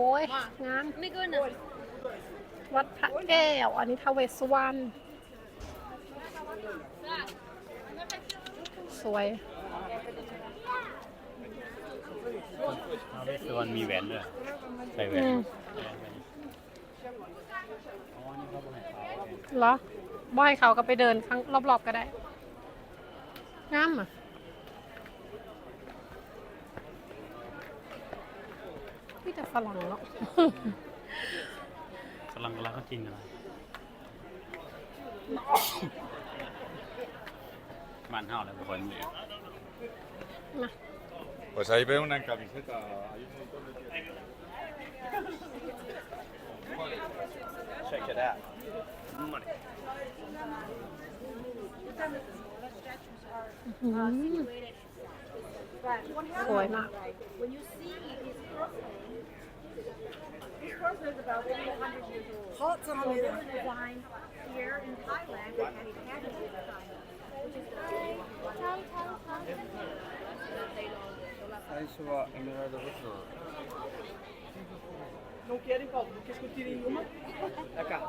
โอ้ยงามไม่เกินนะวัดพระแก้ว อันนี้ทาวเวสสุวรรณสวยเอาได้ส่วนมีแหวนด้วยใส่แหวอืนมอ๋อนี่เขาบอกให้เขาเหรอบ่อยเขาก็ไปเดินข้างรอบๆก็ได้งามอะ พี่แต่ฝรั่งเนาะกำลังกำลังเขากินกันนะมันเห่าเลยบุคคลนี้มา Pues ahí veo una camiseta. Hay un montón de Check it out อืมสวยมาก frozen is about 300 years old. Hot so this is wine here in Thailand, and it has this time, which is the Aí a melhor da pessoa. Não querem, Paulo? Não queres que eu tire nenhuma? É cá.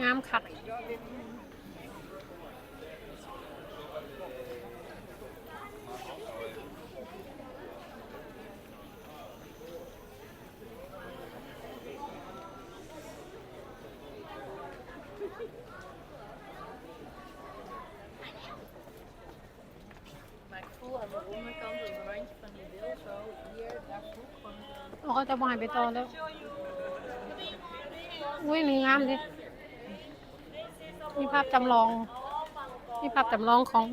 งามค่ะ de onderkant het randje van die wil zo hier, daar vroeg van เราก็จะบ่ายไปต่อแล้ว อุ้ยนี่งามดิมีภาพจำลองมีภาพจำลองของ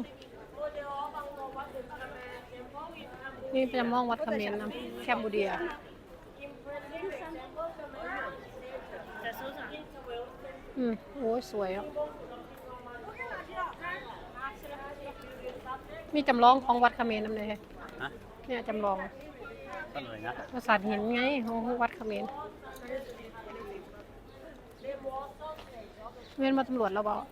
นี่จำลองวัดเขมรนะแคมบูเดียอืมโอ้ยสวยอะ มีจำลองของวัดเขมรนำเลยฮะเนี่ยจำลองต้นเลยนะปราสาทหินไงของวัดเขมรเว้นมาตำรวจเราบอก